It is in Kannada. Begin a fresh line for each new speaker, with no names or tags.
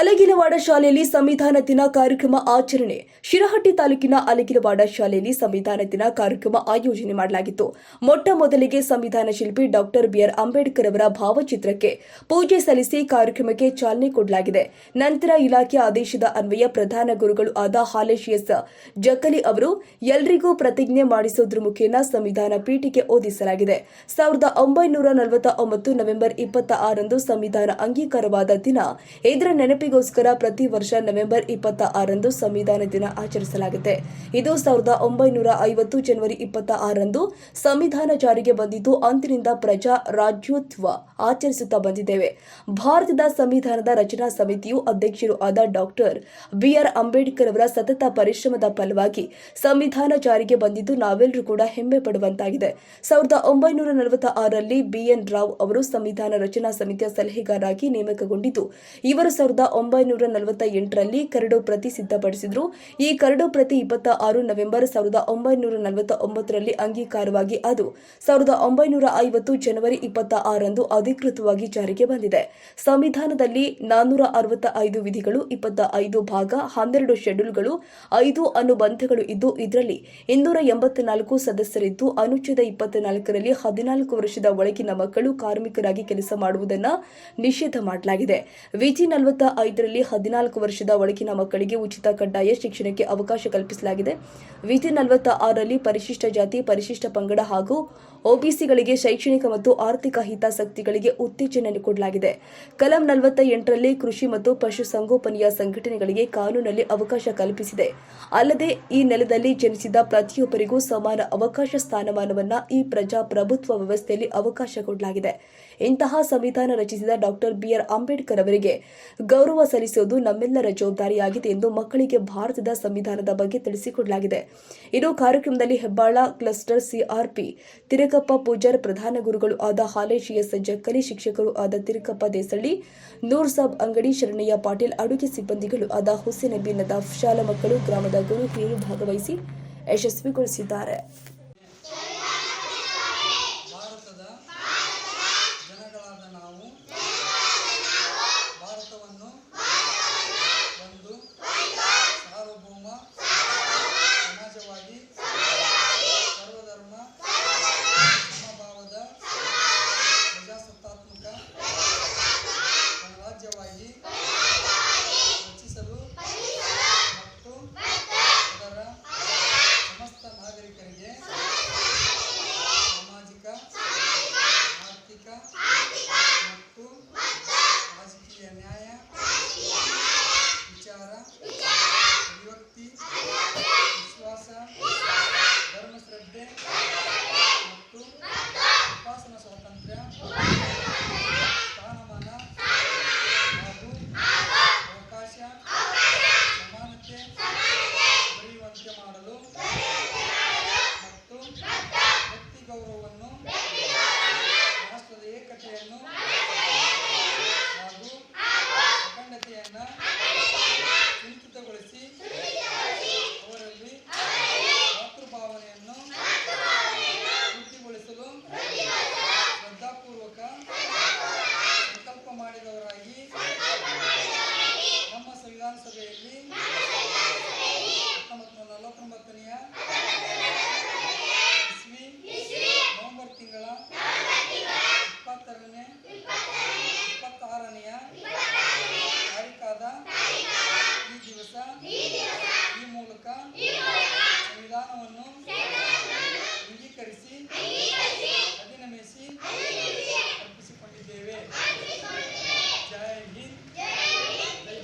ಅಲಿಗಿರವಾಡ ಶಾಲೆಯಲ್ಲಿ ಸಂವಿಧಾನ ದಿನ ಕಾರ್ಯಕ್ರಮ ಆಚರಣೆ. ಶಿರಹಟ್ಟಿ ತಾಲೂಕಿನ ಅಲಗಿಲವಾಡ ಶಾಲೆಯಲ್ಲಿ ಸಂವಿಧಾನ ದಿನ ಕಾರ್ಯಕ್ರಮ ಆಯೋಜನೆ ಮಾಡಲಾಗಿತ್ತು. ಮೊಟ್ಟ ಮೊದಲಿಗೆ ಸಂವಿಧಾನ ಶಿಲ್ಪಿ ಡಾಕ್ಟರ್ ಬಿಆರ್ ಅಂಬೇಡ್ಕರ್ ಅವರ ಭಾವಚಿತ್ರಕ್ಕೆ ಪೂಜೆ ಸಲ್ಲಿಸಿ ಕಾರ್ಯಕ್ರಮಕ್ಕೆ ಚಾಲನೆ ಕೊಡಲಾಗಿದೆ. ನಂತರ ಇಲಾಖೆ ಆದೇಶದ ಅನ್ವಯ ಪ್ರಧಾನ ಗುರುಗಳು ಆದ ಹಾಲೇಶಿಯಸ್ ಜಕ್ಕಲಿ ಅವರು, ಎಲ್ರಿಗೂ ಪ್ರತಿಜ್ಞೆ ಮಾಡಿಸುವುದರ ಮುಖೇನ ಸಂವಿಧಾನ ಪೀಠಿಕೆ ಓದಿಸಲಾಗಿದೆ. ಸಾವಿರದ ಒಂಬೈನೂರ ನಲವತ್ತ ಒಂಬತ್ತು ನವೆಂಬರ್ ಇಪ್ಪತ್ತ ಆರಂದು ಸಂವಿಧಾನ ಅಂಗೀಕಾರವಾದ ದಿನ. ಇದರ ನೆನಪಿಗೋಸ್ಕರ ಪ್ರತಿ ವರ್ಷ ನವೆಂಬರ್ ಇಪ್ಪತ್ತ ಆರಂದು ಸಂವಿಧಾನ ದಿನ ಆಚರಿಸಲಾಗುತ್ತೆ. ಇದು ಸಾವಿರದ ಒಂಬೈನೂರ ಐವತ್ತು ಜನವರಿ ಇಪ್ಪತ್ತ ಆರಂದು ಸಂವಿಧಾನ ಜಾರಿಗೆ ಬಂದಿದ್ದು ಅಂದಿನಿಂದ ಪ್ರಜಾ ರಾಜ್ಯೋತ್ಸವ ಆಚರಿಸುತ್ತಾ ಬಂದಿದ್ದೇವೆ. ಭಾರತದ ಸಂವಿಧಾನದ ರಚನಾ ಸಮಿತಿಯು ಅಧ್ಯಕ್ಷರು ಆದ ಡಾಕ್ಟರ್ ಬಿಆರ್ ಅಂಬೇಡ್ಕರ್ ಅವರ ಸತತ ಪರಿಶ್ರಮದ ಫಲವಾಗಿ ಸಂವಿಧಾನ ಜಾರಿಗೆ ಬಂದಿದ್ದು ನಾವೆಲ್ಲರೂ ಕೂಡ ಹೆಮ್ಮೆ ಪಡುವಂತಾಗಿದೆ. ಸಾವಿರದ ಒಂಬೈನೂರ ನಲವತ್ತ ಆರರಲ್ಲಿ ಬಿಎನ್ ರಾವ್ ಅವರು ಸಂವಿಧಾನ ರಚನಾ ಸಮಿತಿಯ ಸಲಹೆಗಾರರಾಗಿ ನೇಮಕಗೊಂಡಿದ್ದು, ಇವರು ಸಾವಿರದ ಒಂಬೈನೂರ ನಲವತ್ತ ಎಂಟರಲ್ಲಿ ಕರಡು ಪ್ರತಿ ಸಿದ್ಧಪಡಿಸಿದ್ರು. ಈ ಕರಡು ಪ್ರತಿ ಇಪ್ಪತ್ತ ಆರು ನವೆಂಬರ್ ಸಾವಿರದ ಒಂಬೈನೂರ ನಲವತ್ತ ಒಂಬತ್ತರಲ್ಲಿ ಅಂಗೀಕಾರವಾಗಿ ಅದು ಸಾವಿರದ ಒಂಬೈನೂರ ಐವತ್ತು ಜನವರಿ ಇಪ್ಪತ್ತ ಆರಂದು ಅಧಿಕೃತವಾಗಿ ಜಾರಿಗೆ ಬಂದಿದೆ. ಸಂವಿಧಾನದಲ್ಲಿ ನಾನ್ನೂರ ಅರವತ್ತ ಐದು ವಿಧಿಗಳು ಇಪ್ಪತ್ತ ಐದು ಭಾಗ, ಹನ್ನೆರಡು ಶೆಡ್ಯೂಲ್ಗಳು, ಐದು ಅನುಬಂಧಗಳು ಇದ್ದು ಇದರಲ್ಲಿ ಇನ್ನೂರ ಎಂಬತ್ನಾಲ್ಕು ಸದಸ್ಯರಿದ್ದು, ಅನುಚ್ಛೇದ ಇಪ್ಪತ್ನಾಲ್ಕರಲ್ಲಿ ಹದಿನಾಲ್ಕು ವರ್ಷದ ಒಳಗಿನ ಮಕ್ಕಳು ಕಾರ್ಮಿಕರಾಗಿ ಕೆಲಸ ಮಾಡುವುದನ್ನು ನಿಷೇಧ ಮಾಡಲಾಗಿದೆ. ವಿಜಿ ನಲವತ್ತ ಐದರಲ್ಲಿ ಹದಿನಾಲ್ಕು ವರ್ಷದ ಒಳಗಿನ ಮಕ್ಕಳಿಗೆ ಉಚಿತ ಕಡ್ಡಾಯ ಶಿಕ್ಷಣಕ್ಕೆ ಅವಕಾಶ ಕಲ್ಪಿಸಲಾಗಿದೆ. ವಿಧಿ ನಲವತ್ತ ಆರರಲ್ಲಿ ಪರಿಶಿಷ್ಟ ಜಾತಿ, ಪರಿಶಿಷ್ಟ ಪಂಗಡ ಹಾಗೂ ಒಬಿಸಿಗಳಿಗೆ ಶೈಕ್ಷಣಿಕ ಮತ್ತು ಆರ್ಥಿಕ ಹಿತಾಸಕ್ತಿಗಳಿಗೆ ಉತ್ತೇಜನ ಕೊಡಲಾಗಿದೆ ಕಲಂ ನಲವತ್ತ ಎಂಟರಲ್ಲಿ ಕೃಷಿ ಮತ್ತು ಪಶುಸಂಗೋಪನೆಯ ಸಂಘಟನೆಗಳಿಗೆ ಕಾನೂನಲ್ಲಿ ಅವಕಾಶ ಕಲ್ಪಿಸಿದೆ. ಅಲ್ಲದೆ, ಈ ನೆಲದಲ್ಲಿ ಜನಿಸಿದ ಪ್ರತಿಯೊಬ್ಬರಿಗೂ ಸಮಾನ ಅವಕಾಶ ಸ್ಥಾನಮಾನವನ್ನ ಈ ಪ್ರಜಾಪ್ರಭುತ್ವ ವ್ಯವಸ್ಥೆಯಲ್ಲಿ ಅವಕಾಶ ಕೊಡಲಾಗಿದೆ. ಇಂತಹ ಸಂವಿಧಾನ ರಚಿಸಿದ ಡಾಕ್ಟರ್ ಬಿಆರ್ ಅಂಬೇಡ್ಕರ್ ಅವರಿಗೆ ಗೌರವ ಸಲ್ಲಿಸುವುದು ನಮ್ಮೆಲ್ಲರ ಜವಾಬ್ದಾರಿಯಾಗಿದೆ ಎಂದು ಮಕ್ಕಳಿಗೆ ಭಾರತದ ಸಂವಿಧಾನದ ಬಗ್ಗೆ ತಿಳಿಸಿಕೊಡಲಾಗಿದೆ. ಇನ್ನು ಕಾರ್ಯಕ್ರಮದಲ್ಲಿ ಹೆಬ್ಬಾಳ ಕ್ಲಸ್ಟರ್ ಸಿಆರ್ಪಿ ತಿರುಕಪ್ಪ ಪೂಜಾರ್ ಪ್ರಧಾನ ಗುರುಗಳು ಆದ ಹಾಲೇಶ್ ಎಸ್ ಜಕ್ಕಲಿ ಶಿಕ್ಷಕರು ಆದ ತಿರುಕಪ್ಪ ದೇಸಳ್ಳಿ ನೂರ್ ಸಾಬ್ ಅಂಗಡಿ ಶರಣಯ್ಯ ಪಾಟೀಲ್, ಅಡುಗೆ ಸಿಬ್ಬಂದಿಗಳು ಆದ ಹುಸೇನ್ ನದಾಫ್, ಶಾಲಾ ಮಕ್ಕಳು, ಗ್ರಾಮದ ಗುರು ಹಿರಿಯರು ಭಾಗವಹಿಸಿ ಯಶಸ್ವಿಗೊಳಿಸಿದ್ದಾರೆ.
Benji.